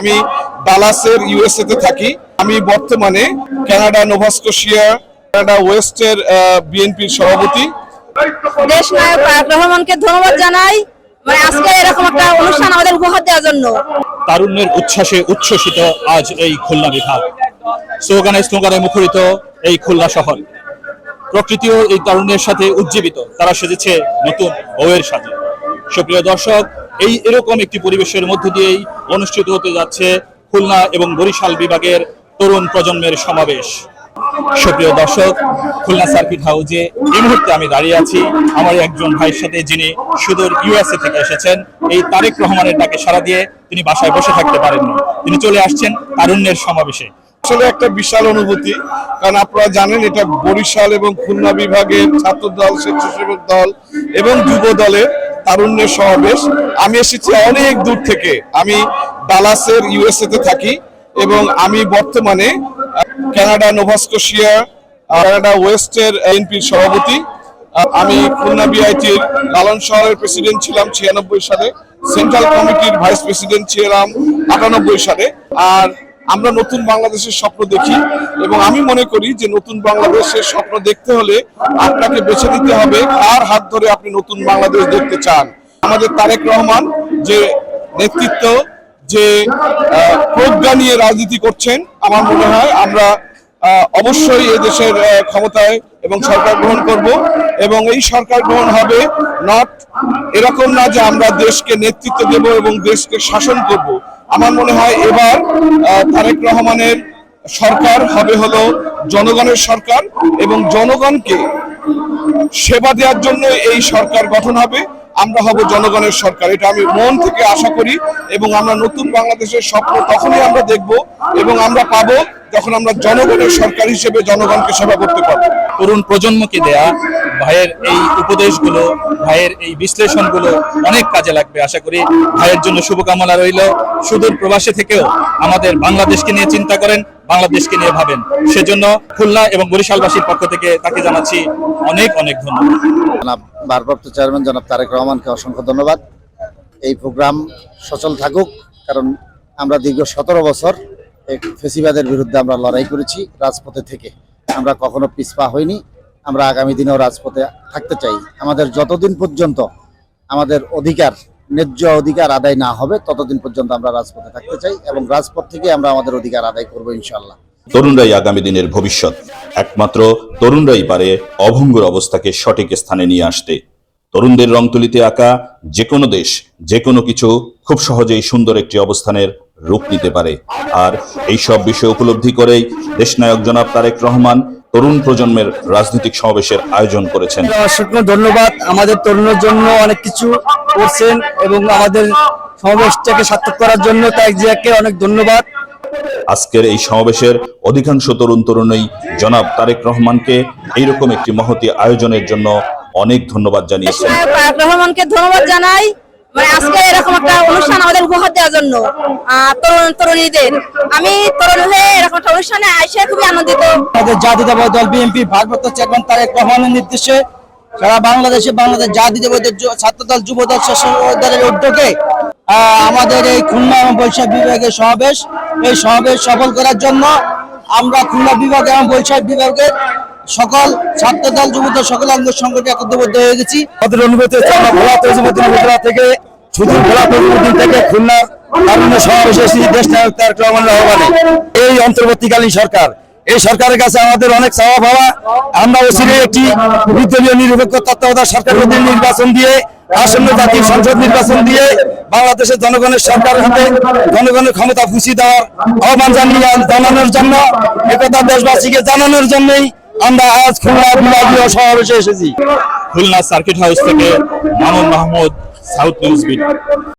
আমি ডালাসের ইউএসএ তে থাকি। আমি বর্তমানে কানাডা নোভাস্কোশিয়া কানাডা ওয়েস্টের বিএনপির সভাপতি। দেশ নায়ক রহমানকে ধন্যবাদ জানাই। মানে আজকে এরকম একটা অনুষ্ঠান আমাদের উপহার দেওয়ার জন্য। তারুণ্যের উচ্ছ্বাসে উচ্ছ্বসিত আজ এই খুলনা বিভাগ। স্লোগানে স্লোগানে মুখরিত এই খুলনা শহর। প্রকৃতিও এই তারুণ্যের সাথে উজ্জীবিত। তারা সেজেছে নতুন বউয়ের সাথে। সুপ্রিয় দর্শক, এই এরকম একটি পরিবেশের মধ্য দিয়েই অনুষ্ঠিত হতে যাচ্ছে খুলনা এবং বরিশাল বিভাগের তরুণ প্রজন্মের সমাবেশ। সুপ্রিয় দর্শক, খুলনা সার্কিট হাউজে এই মুহূর্তে আমি দাঁড়িয়ে আছি। আমার একজন ভাইয়ের সাথে যিনি সুদূর ইউএসএ থেকে এসেছেন, এই তারেক রহমানের ডাকে সাড়া দিয়ে তিনি বাসায় বসে থাকতে পারেননি। তিনি চলে আসছেন তারুণ্যের সমাবেশে। আসলে একটা বিশাল অনুভূতি, কারণ আপনারা জানেন এটা বরিশাল এবং খুলনা বিভাগের ছাত্র দল স্বেচ্ছাসেবক দল এবং যুব দলের তারুণ্যের সমাবেশ। আমি এসেছি অনেক দূর থেকে। আমি ডালাসের ইউএসএ তে থাকি এবং আমি বর্তমানে কানাডা নোভাস্কোশিয়া কানাডা ওয়েস্টের এনপির সভাপতি। আমি খুলনা বিআইটির লালন শহরের প্রেসিডেন্ট ছিলাম ছিয়ানব্বই সালে। সেন্ট্রাল কমিটির ভাইস প্রেসিডেন্ট ছিলাম আটানব্বই সালে। আর আমরা নতুন বাংলাদেশের স্বপ্ন দেখি এবং আমি মনে করি যে নতুন বাংলাদেশের স্বপ্ন দেখতে হলে আপনাকে বেছে নিতে হবে কার হাত ধরে আপনি নতুন বাংলাদেশ দেখতে চান। আমাদের তারেক রহমান যে নেতৃত্ব, যে প্রজ্ঞা নিয়ে রাজনীতি করছেন, আমার মনে হয় আমরা অবশ্যই এই দেশের ক্ষমতায় এবং সরকার গ্রহণ করব এবং এই সরকার গ্রহণ হবে নট এরকম না যে আমরা দেশকে নেতৃত্ব দেব এবং দেশকে শাসন করব। আমার মনে হয় এবার তারেক রহমানের সরকার হবে হলো জনগণের সরকার এবং জনগণকে সেবা দেওয়ার জন্য এই সরকার গঠন হবে। আমরা হব জনগণের সরকার। এটা আমি মন থেকে আশা করি এবং আমরা নতুন বাংলাদেশের স্বপ্ন তখনই আমরা দেখব এবং আমরা পাবো যখন আমরা জনগণের সরকার হিসেবে জনগণকে সেবা করতে পারব। তরুণ প্রজন্মকে দেয়া ভাইয়ের এই উপদেশগুলো, ভাইয়ের এই বিশ্লেষণগুলো অনেক কাজে লাগবে। আশা করি ভাইয়ের জন্য শুভকামনা রইল। সুদূর প্রবাসে থেকেও আমাদের বাংলাদেশকে নিয়ে চিন্তা করেন, বাংলাদেশকে নিয়ে ভাবেন। সেজন্য খুলনা এবং বরিশালবাসীর পক্ষ থেকে তাকে জানাচ্ছি অনেক অনেক ধন্যবাদ। ভারপ্রাপ্ত চেয়ারম্যান জনাব তারেক রহমানকে অসংখ্য ধন্যবাদ। এই প্রোগ্রাম সচল থাকুক, কারণ আমরা দীর্ঘ সতেরো বছর ফেসিবাদের বিরুদ্ধে আমরা লড়াই করেছি, রাজপথে থেকে। আমরা কখনো পিছপা হইনি, আমরা আগামী দিনেও রাজপথে থাকতে চাই। আমাদের যতদিন পর্যন্ত আমাদের অধিকার, ন্যায্য অধিকার আদায় না হবে, ততদিন পর্যন্ত আমরা রাজপথে থাকতে চাই এবং রাজপথ থেকে আমরা আমাদের অধিকার আদায় করব ইনশাল্লাহ তরুণরাই আগামী দিনের ভবিষ্যৎ। একমাত্র তরুণরাই পারে অভঙ্গুর অবস্থাকে সঠিক স্থানে নিয়ে আসতে। তরুণদের রং তুলিতে আঁকা যে কোনো দেশ যে কোনো কিছু খুব সহজেই সুন্দর একটি অবস্থানের রূপ নিতে পারে। আর এই সব বিষয় উপলব্ধি করেই দেশনায়ক জনাব তারেক রহমান তরুণ প্রজন্মের রাজনৈতিক সমাবেশের আয়োজন করেছেন। অসংখ্য ধন্যবাদ। আমাদের তরুণের জন্য অনেক কিছু করছেন এবং আমাদের সমাবেশটাকে সার্থক করার জন্য তাই জিয়াকে অনেক ধন্যবাদ। আজকের এই সমাবেশের অধিকাংশ তরুণ তরুণী জনাব তারেক রহমানকে এইরকম একটি মহতি আয়োজনের জন্য অনেক ধন্যবাদ জানিয়েছেন। তারেক রহমানকে ধন্যবাদ জানাই। মানে আজকে এরকম একটা অনুষ্ঠান আমাদের উপহার দেওয়ার জন্য তরুণ, তরুণীদের। আমি তরুণ হয়ে এরকম একটা অনুষ্ঠানে এসে খুবই আনন্দিত। আমাদের জাতীয়তাবাদী দল বিএনপি ভারপ্রাপ্ত চেয়ারম্যান তারেক রহমানের নির্দেশে সারা বাংলাদেশে বাংলাদেশ জাতীয়তাবাদী জ- ছাত্র দল যুব দল দলের উদ্যোগে আমাদের এই খুলনা এবং বরিশাল বিভাগের সমাবেশ। এই সমাবেশ সফল করার জন্য আমরা খুলনা বিভাগ এবং বৈশাখ বিভাগের সকল ছাত্র দল, যুব দল, সকল অঙ্গ সংগঠন একত্রবদ্ধ হয়ে গেছি। আমাদের অনুভূতি হচ্ছে ভোলা তহসিলুদ্দিন উপজেলা থেকে, শুধু ভোলা তহসিলুদ্দিন থেকে খুলনার তারুণ্য সমাবেশে দেশ নায়ক তারেক রহমান। রহমানে এই অন্তর্বর্তীকালীন সরকার, এই সরকারের কাছে আমাদের অনেক চাওয়া পাওয়া আমরা অচিরে একটি নির্দলীয় নিরপেক্ষ তত্ত্বাবধায়ক সরকার অধীনে নির্বাচন দিয়ে, আসন্ন জাতীয় সংসদ নির্বাচন দিয়ে, বাংলাদেশের জনগণের সরকারের হাতে জনগণের ক্ষমতা ফুসি দেওয়ার আহ্বান জানিয়ে জানানোর জন্য একথা দেশবাসীকে জানানোর জন্যই আমরা আজ খুলনা বিভাগীয় সমাবেশে এসেছি। খুলনা সার্কিট হাউস থেকে মামুন মাহমুদ সাউথ নিউজ